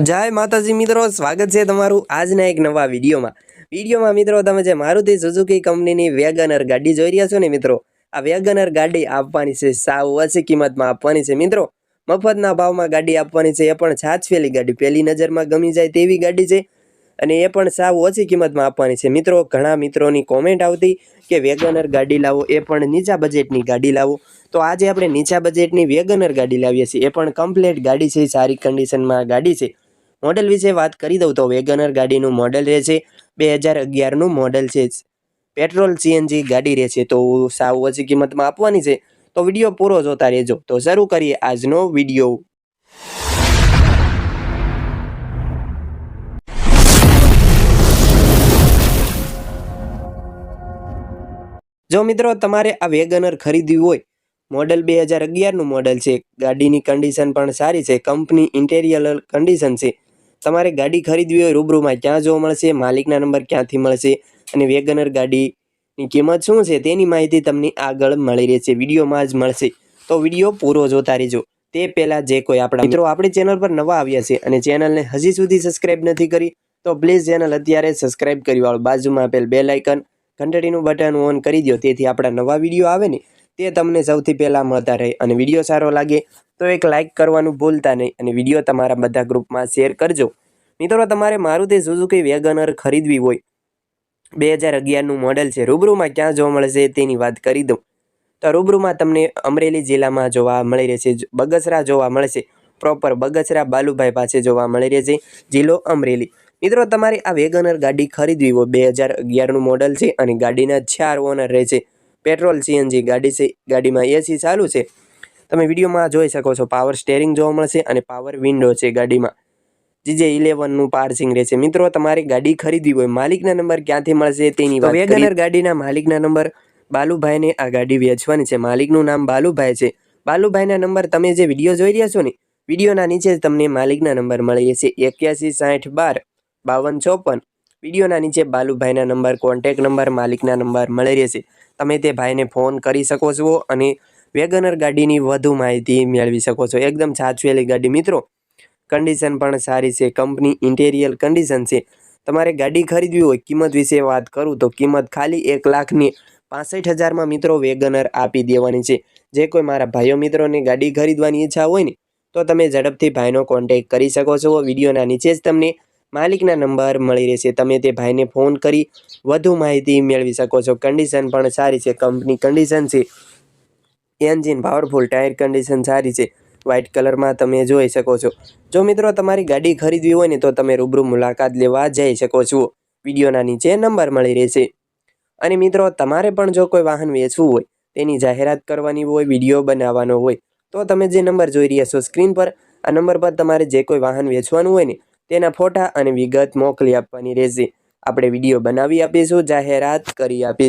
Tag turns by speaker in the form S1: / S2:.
S1: જય માતાજી મિત્રો, સ્વાગત છે તમારું આજના એક નવા વિડીયોમાં. વિડીયોમાં મિત્રો, તમે જે મારુતિ સુઝુકી કંપનીની વેગનર ગાડી જોઈ રહ્યા છો ને મિત્રો, આ વેગનર ગાડી આપવાની છે, સાવ ઓછી કિંમતમાં આપવાની છે મિત્રો. મફતના ભાવમાં ગાડી આપવાની છે, એ પણ છાછવેલી ગાડી, પહેલી નજરમાં ગમી જાય તેવી ગાડી છે. અને એ પણ સાવ ઓછી કિંમતમાં આપવાની છે મિત્રો. ઘણા મિત્રોની કોમેન્ટ આવતી કે વેગનર ગાડી લાવો, એ પણ નીચા બજેટની ગાડી લાવો. તો આજે આપણે નીચા બજેટની વેગનર ગાડી લાવીએ છીએ. એ પણ કમ્પ્લેટ ગાડી છે, સારી કન્ડિશનમાં ગાડી છે. મોડેલ વિશે વાત કરી દઉં તો વેગનર ગાડીનું મોડેલ રહેશે, બે હજાર અગિયારનું મોડેલ છે. પેટ્રોલ સીએનજી ગાડી રહેશે, તો સાવ ઓછી કિંમતમાં આપવાની છે. તો વીડિયો પૂરો જોતા રહેજો. તો શરૂ કરીએ આજનો વીડિયો. જો મિત્રો તમારે આ વેગનર ખરીદવી હોય, મોડેલ બે હજાર અગિયારનું મોડેલ છે. ગાડીની કન્ડિશન પણ સારી છે. કંપની ઇન્ટેરિયર કન્ડિશન છે. તમારે ગાડી ખરીદવી હોય રૂબરૂમાં ક્યાં જોવા મળશે, માલિકના નંબર ક્યાંથી મળશે અને વેગનર ગાડીની કિંમત શું છે તેની માહિતી તમને આગળ મળી રહેશે. વિડીયોમાં જ મળશે. તો વીડિયો પૂરો જોતા રહેજો. તે પહેલાં જે કોઈ આપણા મિત્રો આપણી ચેનલ પર નવા આવ્યા છે અને ચેનલને હજી સુધી સબસ્ક્રાઇબ નથી કરી, તો પ્લીઝ ચેનલ અત્યારે સબસ્ક્રાઇબ કરી વાળો. બાજુમાં આપેલ બે લાઇકન ઘંટડીનું બટન ઓન કરી દો તેથી આપણા નવા વીડિયો આવે ને, તે તમને સૌથી પહેલાં મળતા રહે અને વીડિયો સારો લાગે તો એક લાઇક કરવાનું ભૂલતા નહીં અને વીડિયો તમારા બધા ગ્રુપમાં શેર કરજો. મિત્રો, તમારે મારુતિ સુઝુકી વેગનર ખરીદવી હોય, બે હજાર અગિયારનું મોડલ છે. રૂબરૂમાં ક્યાં જોવા મળશે તેની વાત કરી દઉં. તો રૂબરૂમાં તમને અમરેલી જિલ્લામાં જોવા મળી રહેશે, બગસરા જોવા મળશે. પ્રોપર બગસરા બાલુભાઈ પાસે જોવા મળી રહેશે, જિલ્લો અમરેલી. મિત્રો, તમારે આ વેગનર ગાડી ખરીદવી હોય, બે હજાર અગિયારનું મોડલ છે અને ગાડીના ચાર ઓનર રહે છે. પેટ્રોલ સીએનજી ગાડી છે, ગાડીમાં એસી ચાલુ છે. તમે વિડીયોમાં જોઈ શકો છો પાવર સ્ટેરિંગ જોવા મળશે અને પાવર વિન્ડો છે ગાડીમાં. જે ઇલેવનનું પાર્સિંગ રહેશે. મિત્રો તમારે ગાડી ખરીદવી હોય માલિકના નંબર ક્યાંથી મળશે તેની વેગનર ગાડીના માલિકના નંબર બાલુભાઈને આ ગાડી વેચવાની છે. માલિકનું નામ બાલુભાઈ છે. બાલુભાઈના નંબર તમે જે વીડિયો જોઈ રહ્યા છો ને વિડીયોના નીચે તમને માલિકના નંબર મળી જશે એક્યાસી સાઠ બાર બાવન ચોપન. વિડીયોના નીચે બાલુભાઈના નંબર કોન્ટેક નંબર માલિકના નંબર મળી રહેશે. તમે તે ભાઈને ફોન કરી શકો છો અને વેગનર ગાડીની વધુ માહિતી મેળવી શકો છો. એકદમ સાચવેલી ગાડી. મિત્રો કન્ડિશન પણ સારી છે. કંપની ઇન્ટેરિયર કન્ડિશન છે. તમારે ગાડી ખરીદવી હોય, કિંમત વિશે વાત કરું તો કિંમત ખાલી એક લાખની પાસઠ હજારમાં મિત્રો વેગનર આપી દેવાની છે. જે કોઈ મારા ભાઈઓ મિત્રોને ગાડી ખરીદવાની ઈચ્છા હોય ને, તો તમે ઝડપથી ભાઈનો કોન્ટેક કરી શકો છો. વિડીયોના નીચે જ તમને માલિકના નંબર મળી રહેશે. તમે તે ભાઈને ફોન કરી વધુ માહિતી મેળવી શકો છો. કન્ડિશન પણ સારી છે. કંપની કન્ડિશન છે. એન્જિન પાવરફુલ ટાયર કન્ડિશન સારી છે. વ્હાઇટ કલરમાં તમે જોઈ શકો છો. જો મિત્રો તમારી ગાડી ખરીદવી હોય ને, તો તમે રૂબરૂ મુલાકાત લેવા જઈ શકો છો. વિડીયોના નીચે નંબર મળી રહેશે. અને મિત્રો, તમારે પણ જો કોઈ વાહન વેચવું હોય, તેની જાહેરાત કરવાની હોય, વીડિયો બનાવવાનો હોય, તો તમે જે નંબર જોઈ રહ્યા છો સ્ક્રીન પર, આ નંબર પર તમારે જે કોઈ વાહન વેચવાનું હોય ને, તેના ફોટા અને વિગત મોકલી આપવાની રહેશે. આપણે વીડિયો બનાવી આપીશું, જાહેરાત કરી આપીશું.